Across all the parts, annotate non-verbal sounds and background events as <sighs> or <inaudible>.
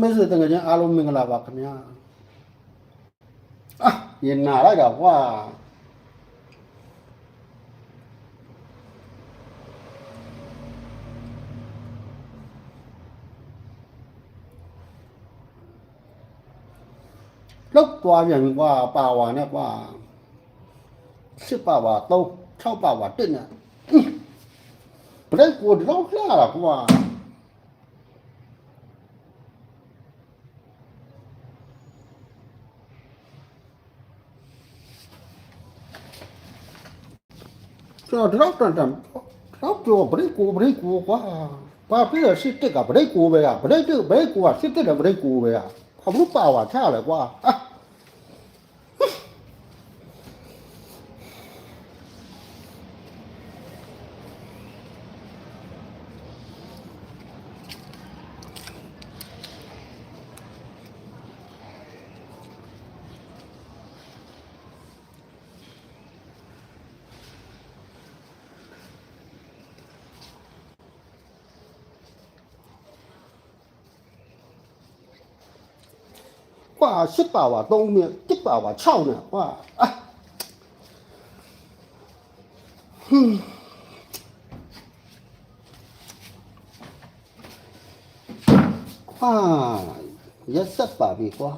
မိတ်ဆွေတကယ်ချင်းအားလုံးမင်္ဂလာပါခင်ဗျာအာရင်နာလိုက်တာကွာလောက်သွားပြန်ပြီကွာပါဝါနဲ့ကွာစစ်ပါဝါ3 6ပါဝါ1နဲ့ဘရက်ကိုဒီတော့လှတာကွာ ကျွန်တော်တော့တန်တန်တော့ပြောဘရိတ်ကိုဘရိတ်ကိုကွာဘာဖြစ်လဲစစ်တက်ကဘရိတ်ကိုပဲကဘရိတ်တက်ဘရိတ်ကိုကစစ်တက်တယ်ဘရိတ်ကိုပဲကအမှုပါဝါထားတယ်ကွာ အာကွာစစ်ပါဝါ3နဲ့တစ်ပါဝါ6နဲ့ကွာအာဟွန်းဟာရက်ဆက်ပါပြီကွာ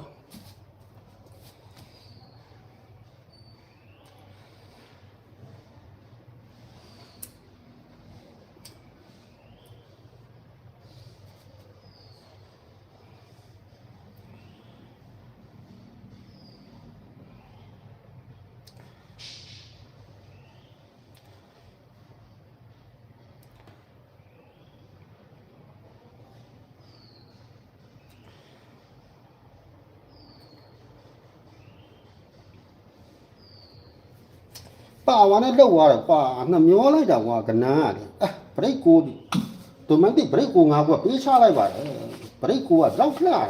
ပါဝါနဲ့လောက်သွားတယ်ကွာနှမျောလိုက်တာကွာကနန်းရတယ်အဲဘရိတ်ကိုဒိုမန်တိဘရိတ်ကိုငါကပေးချလိုက်ပါတယ်ဘရိတ်ကိုကလောက်လှတာ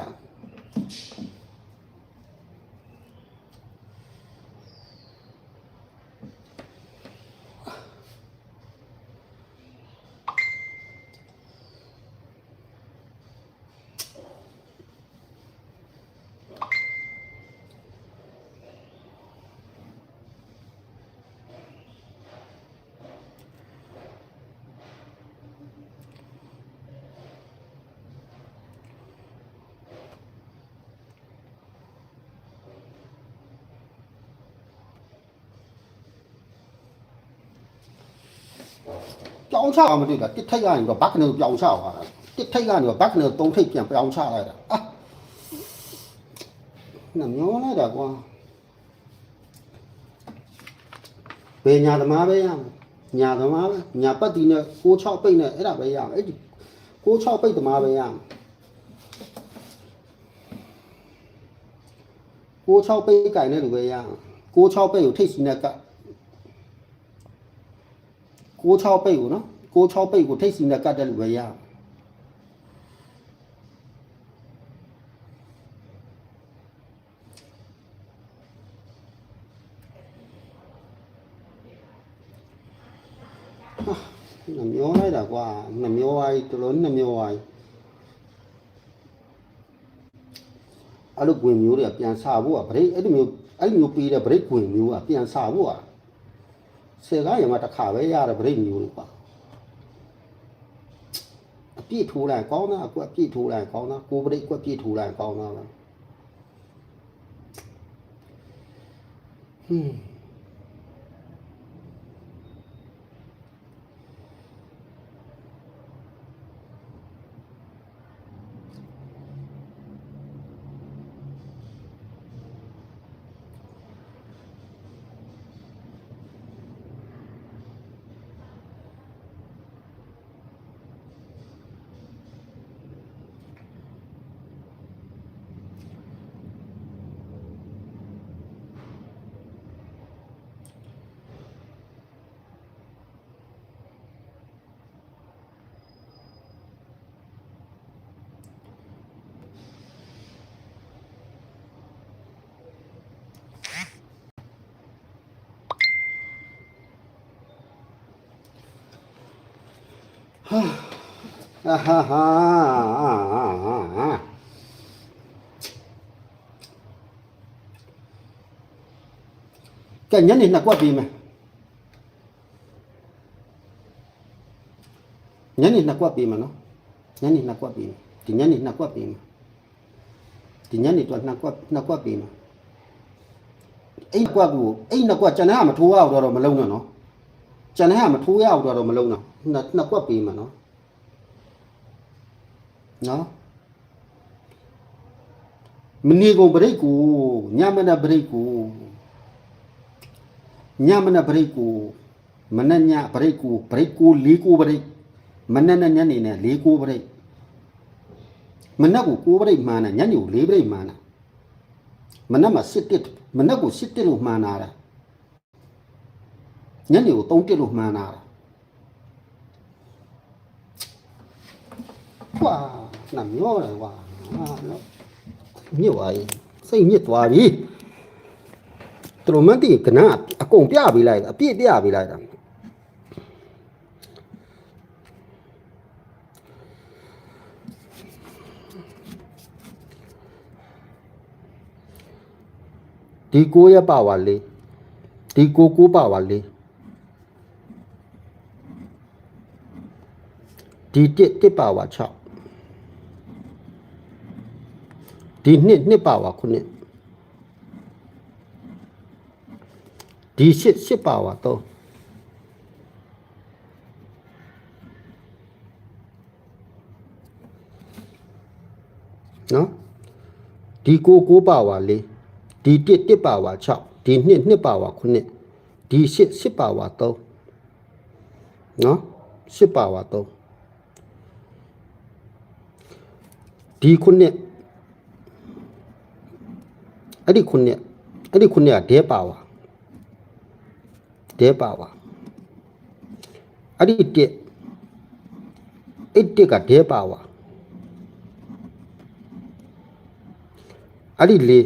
ပြောင်းချအောင်မတွေ့တာတစ်ထိတ်ကနေတော့ဘက်ကနေပြောင်းချသွားတာတစ်ထိတ်ကနေတော့ဘက်ကနေသုံးထိတ်ပြန်ပြောင်းချလိုက်တာအာနှမျောလိုက်တာကွာဘယ်ညာသမားပဲရမယ်ညာသမားပဲညာပတ်တီနဲ့6ပိတ်နဲ့အဲ့ဒါပဲရမယ်အဲ့ဒီ6ပိတ်သမားပဲရမယ်6ပိတ်ကင်တဲ့လူပဲရမယ်6ပိတ်ကိုထိတ်စီနဲ့ကတ် 6ပိတ်ကိုနော်6ပိတ်ကိုထိတ်စီနဲ့ကတ်တဲ့လူပဲရမယ်နှမျောလိုက်တာကွာနှမျောဝိုင်းတော်တော်နှမျောဝိုင်းအဲ့လိုဝင်မျိုးတွေကပြန်ဆဖို့ကဗရိတ်အဲ့လိုမျိုးအဲ့လိုမျိုးပေးတဲ့ဗရိတ်ဝင်မျိုးကပြန်ဆဖို့ကဆ ယ်ကားရမှာတစ်ခါပဲရတဲ့ဗရိတ်မျိုးတွေကွာအပြည့်ထိုးလိုက်ကောင်းတာအခုအပြည့်ထိုးလိုက်ကောင်းတာကိုဗရိတ်ကွက်ပြည့်ထိုးလိုက်ကောင်းတာပဲဟွန်း ဟာဟာဟာဟာကဲညနေနှစ်ကွက်ပြီးမယ်ညနေနှစ်ကွက်ပြီးမယ်နော်ညနေနှစ်ကွက်ပြီးမယ်ဒီညနေနှစ်ကွက်ပြီးမယ်ဒီညနေတော့နှစ်ကွက်နှစ်ကွက်ပြီးမယ်အဲ့ကွက်ကိုအဲ့နှစ်ကွက်ကျန်တဲ့ဟာမထိုးရအောင်တော့မလုံးနဲ့နော်ကျန်တဲ့ဟာမထိုးရအောင်တော့မလုံးနဲ့ နှစ်နှစ်ကွက်ပေးမယ်နော်နော်မနေကုန်ပရိတ်ကိုညမနပရိတ်ကိုညမနပရိတ်ကိုမနညပရိတ်ကိုပရိတ်ကိုလေးကိုပရိတ်မနနဲ့ညနေနဲ့လေးကိုပရိတ်မနက်ကိုကိုပရိတ်မှန်းတယ်ညနေကိုလေးပရိတ်မှန်းတယ်မနက်မှာစစ်တစ်မနက်ကိုစစ်တစ်လို့မှန်းတာတာညနေကိုသုံးတစ်လို့မှန်းတာတာ ကွာနမျောတယ်ကွာဟာနော်မြစ်သွားပြီစိတ်မြစ်သွားပြီသူတို့မသိကနာအကုန်ပြပေးလိုက်တာအပြည့်ပြပေးလိုက်တာဒီကိုရပါဝါလေးဒီကိုကိုပါဝါလေးဒီတစ်တစ်ပါဝါ6 ဒီနှစ်နှစ်ပါဝါခုနှစ်ဒီရှစ်ရှစ်ပါဝါတော့နော်ဒီကိုကိုပါဝါလေးဒီတစ်တစ်ပါဝါ6ဒီနှစ်နှစ်ပါဝါခုနှစ်ဒီရှစ်ရှစ်ပါဝါတော့နော်ရှစ်ပါဝါတော့ဒီခုနှစ် အဲ့ဒီခုနှစ်အဲ့ဒီခုနှစ်ကဒဲပါဝါဒဲပါဝါအဲ့ဒီတက်အဲ့တက်ကဒဲပါဝါအဲ့ဒီလေး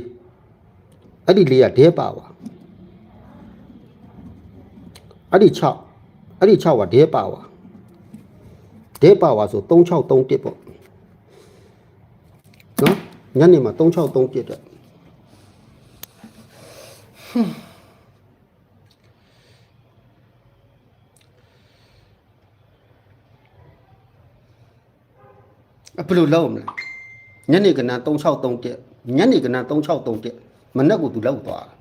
အဲ့ဒီလေးကဒဲပါဝါအဲ့ဒီ6အဲ့ဒီ6ကဒဲပါဝါဒဲပါဝါဆို3631ပေါ့နော်ညနေမှာ3631တဲ့ အဘယ်လိုလုပ်မလဲညနေကနန်း3631ညနေကနန်း3631မနေ့ကသူလောက်သွားတာ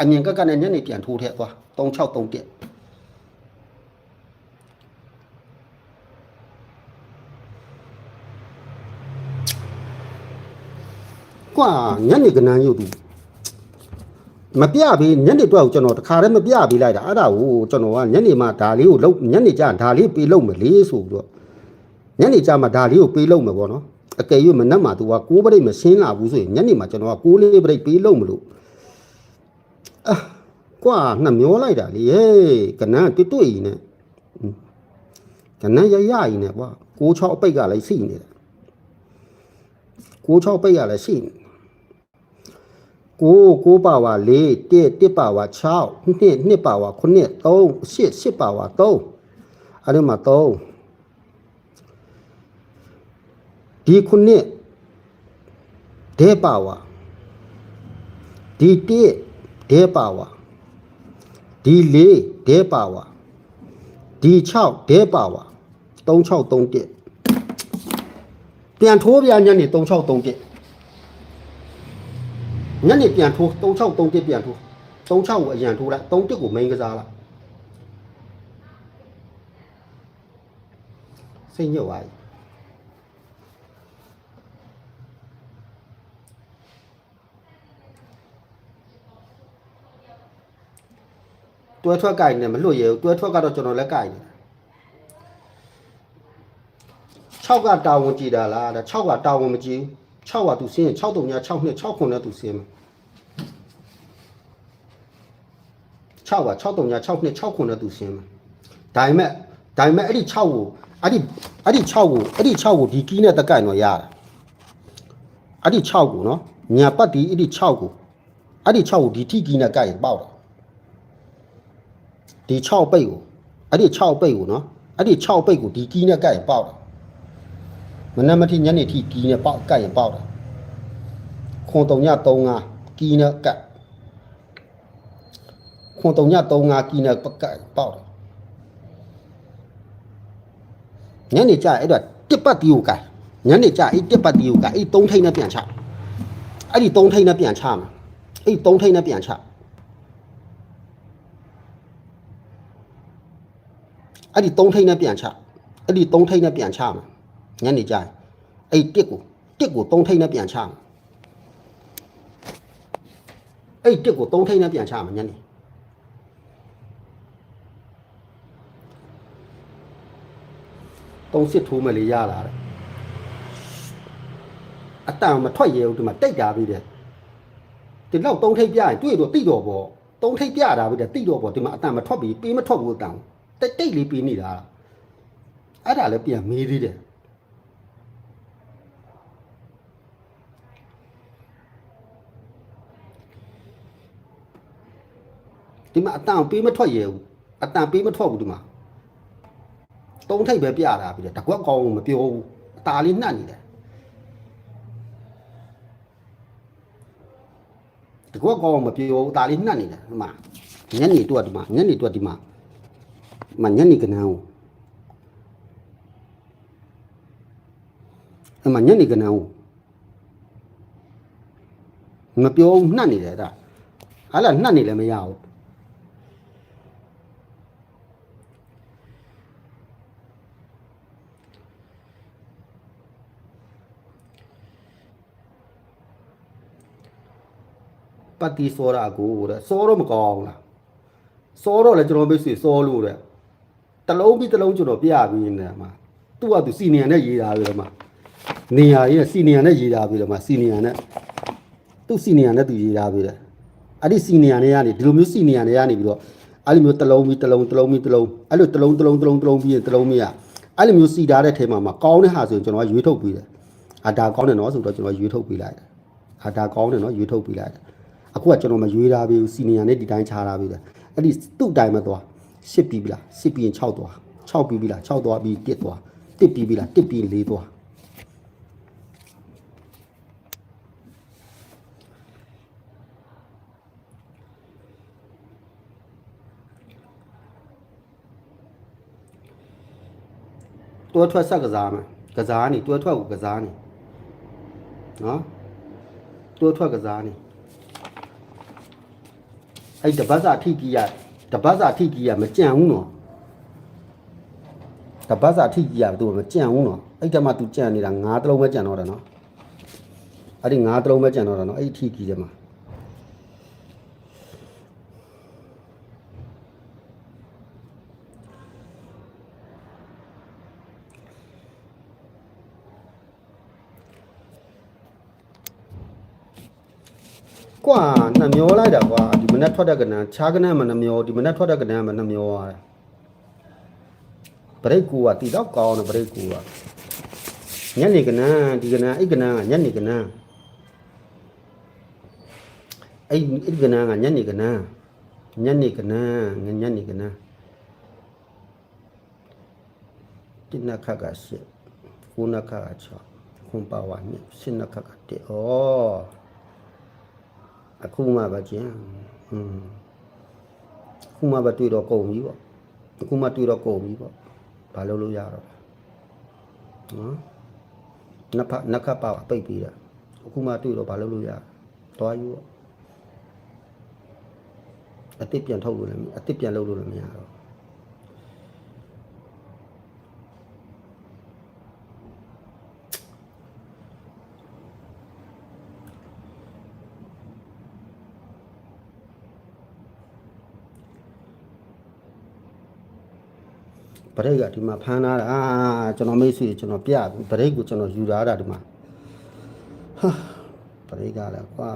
အမြင်ကက်ကနဲ့ညနေပြန်ထိုးထည့်သွား3631ကွာညနေကနန်းရုပ်သူ မပြပေးညနေတော့ကျွန်တော်တခါတည်းမပြပေးလိုက်တာအဲ့ဒါကိုကျွန်တော်ကညနေမှဒါလေးကိုလုံးညနေကျဒါလေးပေးလုံးမယ်လေဆိုပြီးတော့ညနေကျမှဒါလေးကိုပေးလို့မယ်ပေါ့နော်အကယ်၍မနက်မှ तू က6ပရိတ်မရှင်းလာဘူးဆိုရင်ညနေမှကျွန်တော်က6လေးပရိတ်ပေးလို့မလို့အာကွာနှမျောလိုက်တာလေဟေးကနန်းတွတ်တွတ်ကြီးနဲ့ကနန်းရရကြီးနဲ့ကွာ6-6အပိတ်ကလည်းရှိနေတယ်6-6ပိတ်ကလည်းရှိနေ ကိုကိုပါဝါ4 1 1ပါဝါ6 2 2ပါဝါ9 3 8 8ပါဝါ3အဲ့ဒီမှာ3ဒီခုနှစ်ဒဲပါဝါဒီတစ်ဒဲပါဝါဒီလေးဒဲပါဝါဒီ6ဒဲပါဝါ3631ပြန်ထိုးပြညနေ3631ညနေပြန်ထိုး3631 ပြန်ထိုး36ကိုအရန်ထိုးလိုက်31ကို main ကစားလိုက်စိတ်ညစ်သွားပြီတွဲထွက်ကြိုက်နေမလွတ်ရဘူးတွဲထွက်ကတော့ကျွန်တော်လည်းကြိုက်နေ6ကတာဝန်ကြည်တာလားဒါ 6ကတာဝန်မကြည်6ကသူစင်းရင်6တုံညာ6နှစ်6ခုနဲ့သူစင်းမှာ6က6တုံညာ6နှစ်6ခုနဲ့သူစင်းမှာဒါပေမဲ့ဒါပေမဲ့အဲ့ဒီ6ကိုအဲ့ဒီအဲ့ဒီ6ကိုအဲ့ဒီ6ကိုဒီကီးနဲ့တကိုင်တော့ရတာအဲ့ဒီ6ကိုနော်ညာပတ်ဒီအဲ့ဒီ6ကိုအဲ့ဒီ6ကိုဒီထိကီးနဲ့ကိုင်ရင်ပေါက်တာဒီ6ပိတ်ကိုအဲ့ဒီ6ပိတ်ကိုနော်အဲ့ဒီ6ပိတ်ကိုဒီကီးနဲ့ကတ်ရင်ပေါက်တာ မနက်မထိညနေထိကီးနဲ့ပေါက်ကတ်ရင်ပေါက်တာခွန်တုံည35ကီးနဲ့ကတ်ခွန်3ည35ကီနဲ့ပကတ်ပေါက်တယ်ညနေကျအဲ့တော့တစ်ပတ်တီကိုကိုင်ညနေကျအဲ့တစ်ပတ်တီကိုကိုင်အဲ့3ထိန်းနဲ့ပြန်ချအဲ့ဒီ3ထိန်းနဲ့ပြန်ချမှာအဲ့3ထိန်းနဲ့ပြန်ချအဲ့ဒီ3ထိန်းနဲ့ပြန်ချအဲ့ဒီ3ထိန်းနဲ့ပြန်ချမှာ ညနေကျအဲ့တစ်ကိုတစ်ကို3ထိန်းနဲ့ပြန်ချမှာအဲ့တစ်ကို3ထိန်းနဲ့ပြန်ချမှာညနေသုံးစစ်ထိုးမယ်လေရလာတယ်အတန်မထွက်ရဘူးဒီမှာတိတ်တာပြီးတယ်ဒီလောက်သုံးထိပ်ပြရင်တွေ့တော့တိတ်တော့ပေါ့သုံးထိပ်ပြတာပြီးတယ်တိတ်တော့ပေါ့ဒီမှာအတန်မထွက်ပြီးပေးမထွက်ဘူးအတန်တိတ်တိတ်လေးပြီးနေတာအဲ့ဒါလည်းပြန်မေးသေးတယ် ဒီမှာအတန်ပေးမထွက်ရဘူးအတန်ပေးမထွက်ဘူးဒီမှာ တုံးထိပ်ပဲပြတာပြီးတယ်တကွက်ကောင်းမပြောဘူးအตาလေးနှက်နေတယ်တကွက်ကောင်းမပြောဘူးအตาလေးနှက်နေတယ်ဒီမှာညနေတွက်ဒီမှာညနေတွက်ဒီမှာဒီမှာညနေကနန်းကိုအမညနေကနန်းကိုမပြောဘူးနှက်နေတယ်ဒါဟာလာနှက်နေလည်းမရဘူး ပတ်တီစောတာကိုတဲ့စောတော့မကောင်းလားစောတော့လည်းကျွန်တော်မိတ်ဆွေစောလို့တဲ့တလုံးပြီးတလုံးကျွန်တော်ပြပြီးနေတယ်မှာသူ့ကသူစီနီယံနဲ့ရေးတာပြီးတော့မှာနေရာကြီးကစီနီယံနဲ့ရေးတာပြီးတော့မှာစီနီယံနဲ့သူ့စီနီယံနဲ့သူရေးတာပြီးတယ်အဲ့ဒီစီနီယံနဲ့ကနေဒီလိုမျိုးစီနီယံနဲ့ကနေပြီးတော့အဲ့လိုမျိုးတလုံးပြီးတလုံးတလုံးပြီးတလုံးအဲ့လိုတလုံးတလုံးတလုံးတလုံးပြီးရင်တလုံးမရအဲ့လိုမျိုးစီထားတဲ့ထဲမှာမှာကောင်းတဲ့ဟာဆိုရင်ကျွန်တော်ကရွေးထုတ်ပြီးတယ်အာဒါကောင်းတယ်နော်ဆိုတော့ကျွန်တော်ရွေးထုတ်ပြီးလိုက်တယ်အာဒါကောင်းတယ်နော်ရွေးထုတ်ပြီးလိုက်တယ် အခုကကျွန်တော်မရွေးထားပြီစီနီယာနဲ့ဒီတိုင်းခြားထားပြီလေအဲ့ဒီသူ့အတိုင်းမသွားရှစ်ပြီးပြီလားရှစ်ပြီးရင်6သွား6ပြီးပြီလား6သွားပြီး1သွား1ပြီးပြီလား1ပြီး4သွားတွဲထွက်ဆက်ကစားမယ်ကစားနေတွဲထွက်ကိုကစားနေနော်တွဲထွက်ကစားနေ အဲ့တပတ်စာထိကြီးရတပတ်စာထိကြီးရမကြံဘူးနော်တပတ်စာထိကြီးရသူမကြံဘူးနော်အဲ့တမှာ तू ကြံနေတာငါးတလုံးပဲကြံတော့တယ်နော်အဲ့ဒီငါးတလုံးပဲကြံတော့တယ်နော်အဲ့ဒီထိကြီးတယ်မှာကွာနှမျောလိုက်တာကွာဒီမ နေ့ထွက်တဲ့ကနန်းခြားကနန်းမနှမျောဒီမနေ့ထွက်တဲ့ကနန်းမနှမျောရတယ်ဘရိတ်ကူကတီတော့ကောင်းတယ်ဘရိတ်ကူကညနေကနန်းဒီကနန်းအဲ့ကနန်းကညနေကနန်းအဲ့အဲ့ကနန်းကညနေကနန်းညနေကနန်းညနေကနန်းတိနခကရှစ်ခုနခကချောခွန်ပါဝါနဲ့ရှင်းနခကတဲ့ဩအခုမှပဲကျင် อืมအခုမှပဲတွေ့တော့ကုန်ပြီပေါ့အခုမှတွေ့တော့ကုန်ပြီပေါ့ဘာလုပ်လို့ရတော့နော်နဖနခပါပိတ်ပြီးတာအခုမှတွေ့တော့ဘာလုပ်လို့ရသွားယူပေါ့အတစ်ပြန်ထုတ်လို့လည်းအတစ်ပြန်လုပ်လို့လည်းမရတော့ ဗရိတ်ကဒီမှာဖမ်းထားတာအာကျွန်တော်မိတ်ဆွေကျွန်တော်ပြပြီဗရိတ်ကိုကျွန်တော်ယူထားတာဒီမှာဟာဗရိတ်ကလည်းကွာ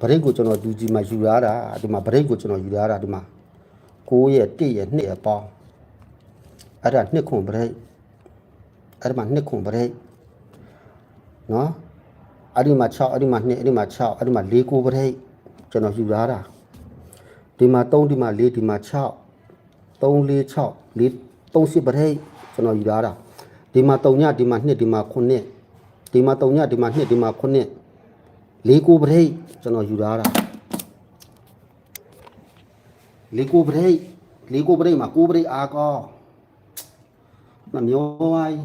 ဗရိတ်ကိုကျွန်တော်ယူကြီးမှာယူထားတာဒီမှာဗရိတ်ကိုကျွန်တော်ယူထားတာဒီမှာ9ရဲ့1ရဲ့2ရဲ့ပေါင်းအဲ့ဒါ2ခွန်ဗရိတ်အဲ့ဒီမှာ2ခွန်ဗရိတ်နော်အဲ့ဒီမှာ6အဲ့ဒီမှာ2အဲ့ဒီမှာ6အဲ့ဒီမှာ4ကိုဗရိတ်ကျွန်တော်ယူထားတာဒီမှာ3ဒီမှာ4ဒီမှာ6 346 4 30ပရိတ်ကျွန်တော်ယူထားတာဒီမှာ3ညဒီမှာ2ဒီမှာ9ဒီမှာ3ညဒီမှာ2ဒီမှာ9 4ကိုပရိတ်ကျွန်တော်ယူထားတာလေကိုပရိတ်လေကိုပရိတ်မှာကိုပရိတ်အားကောနှမျောဝိုင်း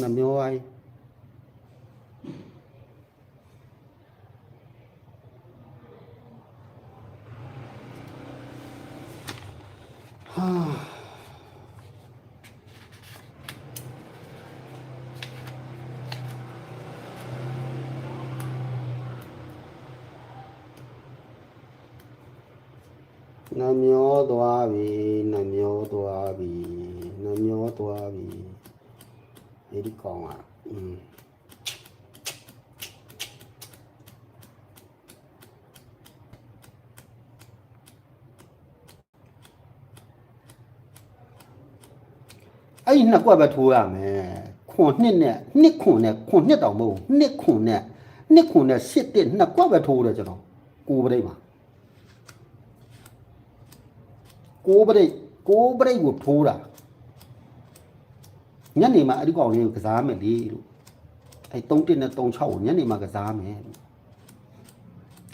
နှမျောဝိုင်းဟာနှမျောသွားပြီ <sighs> 啊那你多少米那你多少米那你多米你得啊？ နှစ်ကွက်ပဲထိုးရမယ်ခွန်နှစ်နဲ့နှစ်ခွန်နဲ့ခွန်နှစ်တောင်မဟုတ်ဘူးနှစ်ခွန်နဲ့နှစ်ခွန်နဲ့ရှစ်တက်နှစ်ကွက်ပဲထိုးတယ်ကျွန်တော်ကိုယ်ပရိတ်မှာကိုးပရိတ်ကိုးပရိတ်ကိုထိုးတာညနေမှာအဲ့ဒီကောင်လေးကိုကစားမယ်လေလို့အဲ့3တက်နဲ့3 6ကိုညနေမှာကစားမယ်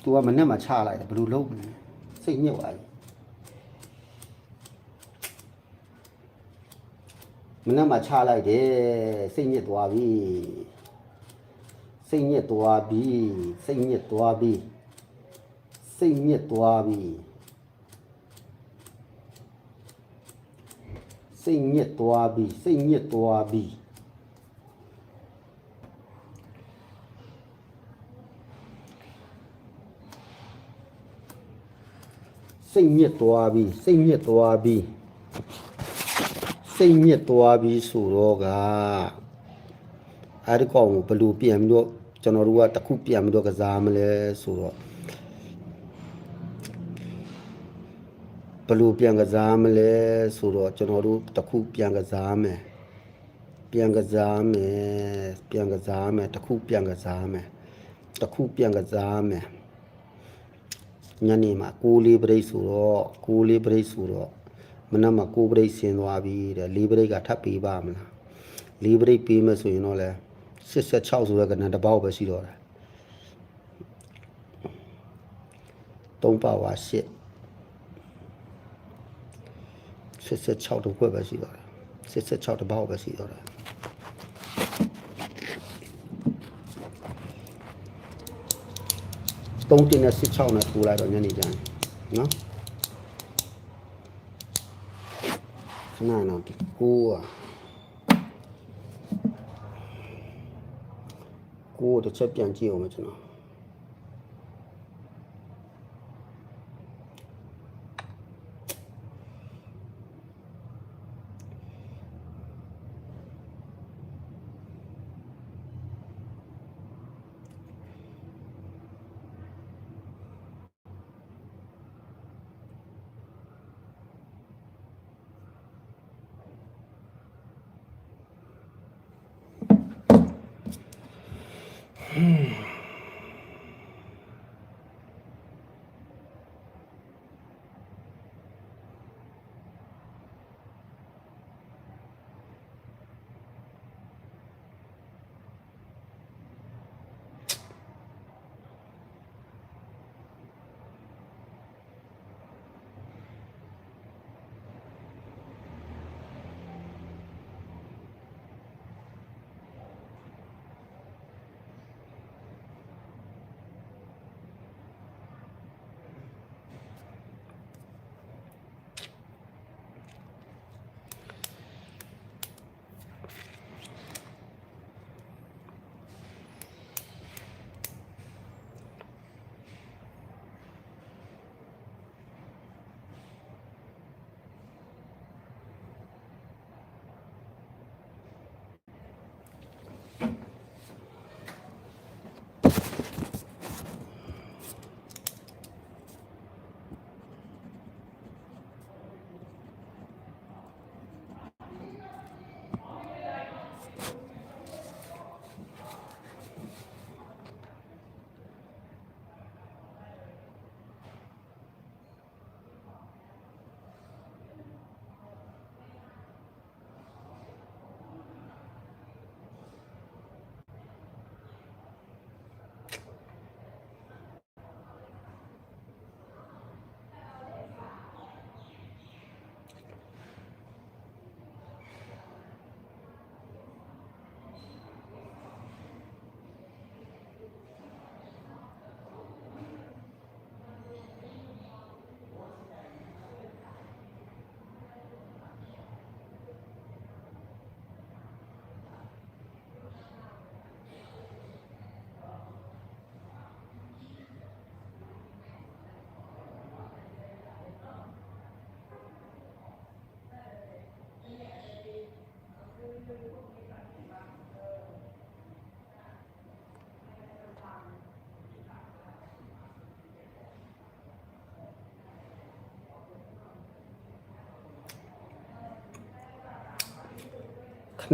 သူကမနဲ့မှချလိုက်တယ်ဘယ်လိုလုပ်မလဲစိတ်ညစ်သွားပြီ မနဲ့မှချလိုက်တယ်စိတ်ညစ်သွားပြီစိတ်ညစ်သွားပြီစိတ်ညစ်သွားပြီစိတ်ညစ်သွားပြီစိတ်ညစ်သွားပြီစိတ်ညစ်သွားပြီစိတ်ညစ်သွားပြီစိတ်ညစ်သွားပြီ စိတ်ညစ်သွားပြီဆိုတော့ကအဲ့ဒီကောင်ကိုဘယ်လိုပြန်ပြီးတော့ကျွန်တော်တို့ကတစ်ခုပြန်ပြီးတော့ကစားမလဲဆိုတော့ဘယ်လိုပြန်ကစားမလဲဆိုတော့ကျွန်တော်တို့တစ်ခုပြန်ကစားမယ်ပြန်ကစားမယ်ပြန်ကစားမယ်တစ်ခုပြန်ကစားမယ်တစ်ခုပြန်ကစားမယ်ညနေမှာကိုးလေးပရိတ်ဆိုတော့ကိုးလေးပရိတ်ဆိုတော့ မနက်မှာကိုးပရိတ်ဆင်းသွားပြီတဲ့လေးပရိတ်ကထပ်ပေးပါမလားလေးပရိတ်ပေးမယ်ဆိုရင်တော့လဲ86ဆိုတဲ့ကဏ္ဍတစ်ပေါက်ပဲရှိတော့တယ်3ပါဝါ8 86တော့ခွက်ပဲရှိတော့တယ်86တပေါက်ပဲရှိတော့တယ်သုံးတင်နဲ့16နဲ့ထိုးလိုက်တော့ညနေကျရင်နော် ခဏတော့ဒီကိုอ่ะကိုတစ်ချက်ပြန်ကြည့်အောင်မကျွန်တော်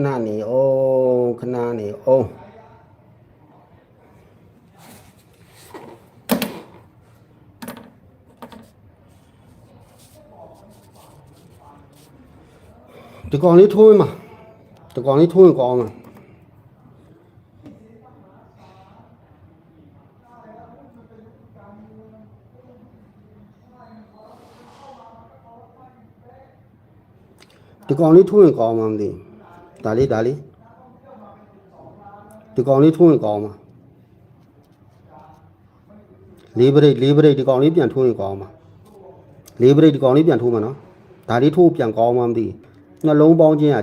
ဏနေအောင်ခဏနေအောင်ဒီကောင်လေးထိုးရင်မှာဒီကောင်လေးထိုးရင်ကောင်းမှာဒီကောင်လေးထိုးရင်ကောင်းမှာမသိဘူး ဒါလေးဒါလေးဒီကောင်လေးထိုးရင်ကောင်းမှာလေးပရိတ်လေးပရိတ်ဒီကောင်လေးပြန်ထိုးရင်ကောင်းမှာလေးပရိတ်ဒီကောင်လေးပြန်ထိုးမှာနော်ဒါလေးထိုးပြန်ကောင်းမှာမသိဘူးနှလုံးပေါင်းခြင်းက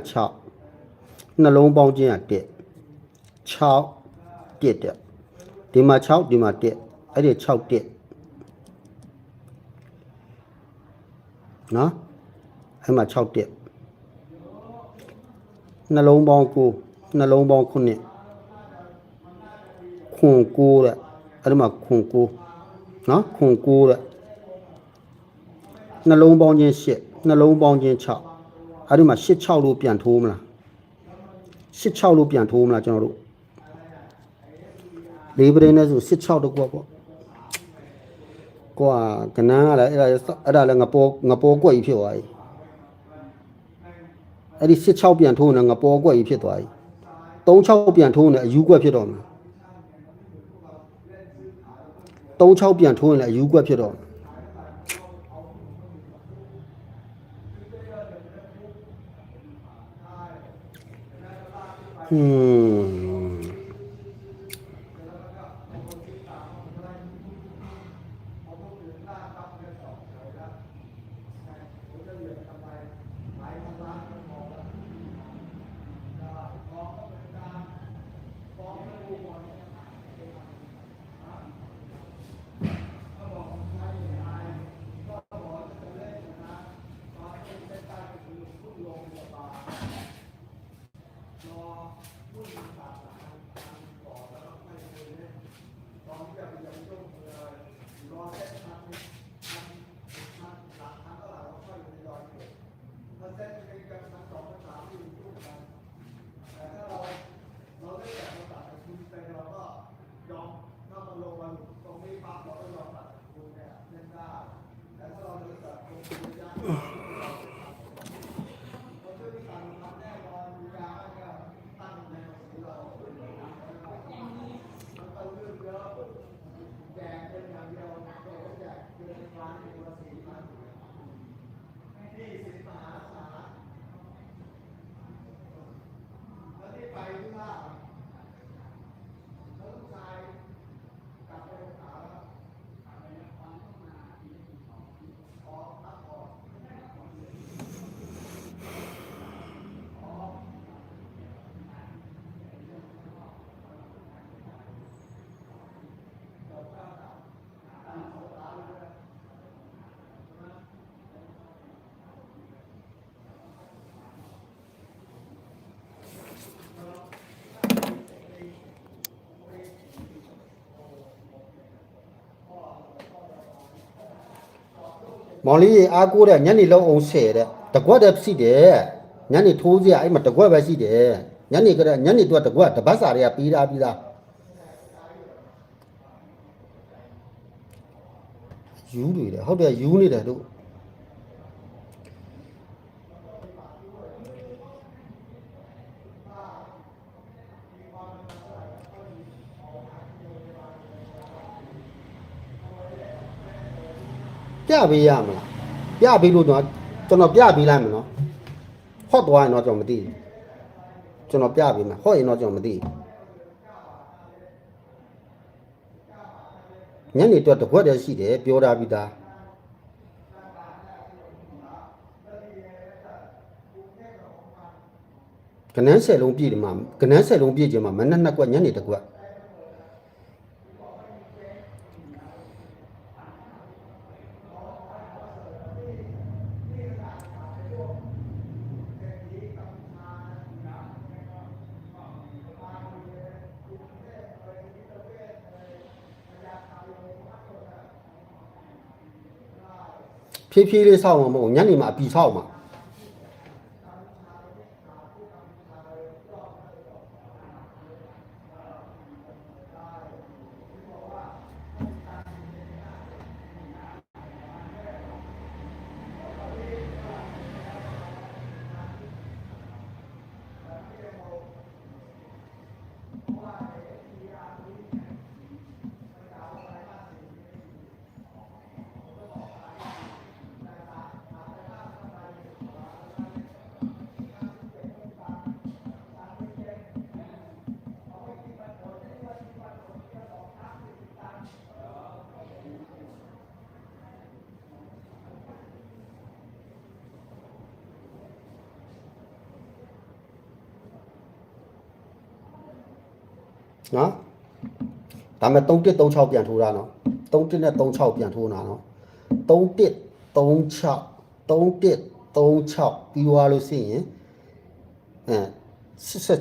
6နှလုံးပေါင်းခြင်းက1 6 1တဲ့ဒီမှာ6ဒီမှာ1အဲ့ဒီ6 1နော်အဲ့မှာ6 1 နှလုံးပေါင်း9နှလုံးပေါင်း9ခွန်9တဲ့အဲ့ဒီမှာခွန်9နော်ခွန်9တဲ့နှလုံးပေါင်းခြင်း8နှလုံးပေါင်းခြင်း6အဲ့ဒီမှာ8 6လို့ပြန်ထိုးမလား8 6လို့ပြန်ထိုးမလားကျွန်တော်တို့လေးပရင်းနဲ့ဆို8 6တကွက်ပေါ့ကွာကနန်းကလည်းအဲ့ဒါအဲ့ဒါလည်းငပေါ်ငပေါ်ကွက်ကြီးဖြစ်သွားပြီ အဲ့ဒီ8 6ပြန်ထိုးနေငပေါ်ကွက်ကြီးဖြစ်သွားပြီ3 6ပြန်ထိုးနေအယူကွက်ဖြစ်တော့မှာ3 6ပြန်ထိုးရင်လည်းအယူကွက်ဖြစ်တော့မှာဟွန်း မောင်လေးရေအားကိုးတဲ့ညနေလုံးအောင်ဆယ်တဲ့တကွက်တည်းရှိတယ်ညနေထိုးစရာအဲ့မှာတကွက်ပဲရှိတယ်ညနေကတည်းကညနေတော့တကွက်တပတ်စာတွေကပြီးသားပြီးသားယူတွေတဲ့ဟုတ်တယ်ယူနေတယ်တို့ ပြပေးရမလားပြပေးလို့တော့ကျွန်တော်ပြပေးလိုက်မယ်နော်ဟော့သွားရင်တော့ကျွန်တော်မသိဘူးကျွန်တော်ပြပေးမယ်ဟော့ရင်တော့ကျွန်တော်မသိဘူးညနေတော့တကွက်တည်းရှိတယ်ပြောတာပြီးသားကနန်းဆယ်လုံးပြည့်တယ်မှာကနန်းဆယ်လုံးပြည့်ခြင်းမှာမနက်နှစ်ကွက်ညနေတစ်ကွက် ဖြည်းဖြည်းလေးစောင့်မှာမဟုတ်ဘူးညနေမှာအပီစောင့်မှာ နော်ဒါမဲ့3 1 3 6ပြန်ထိုးတာနော်3 1နဲ့3 6ပြန်ထိုးတာနော်3 1 3 6 3 1 3 6ပြီးသွားလို့ရှိရင်အဲ86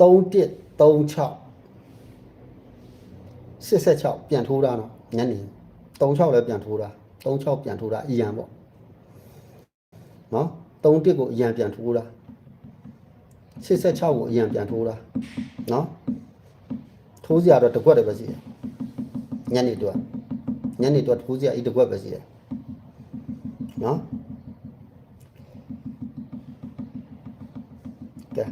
3 1 3 6 86ပြန်ထိုးတာနော်ညနေ36လည်းပြန်ထိုးတာ36ပြန်ထိုးတာအရန်ပေါ့နော်3 1ကိုအရန်ပြန်ထိုးတာ 86ကိုအရန်ပြန်ထိုးတာနော်ထိုးစရာတော့တစ်ခွက်တည်းပဲရှိတယ်ညနေတော့ညနေတော့ထိုးစရာဤတစ်ခွက်ပဲရှိတယ်နော်ကဲ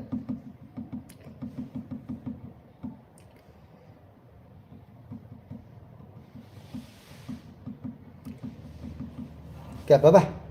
ကဲဘိုင်ဘိုင်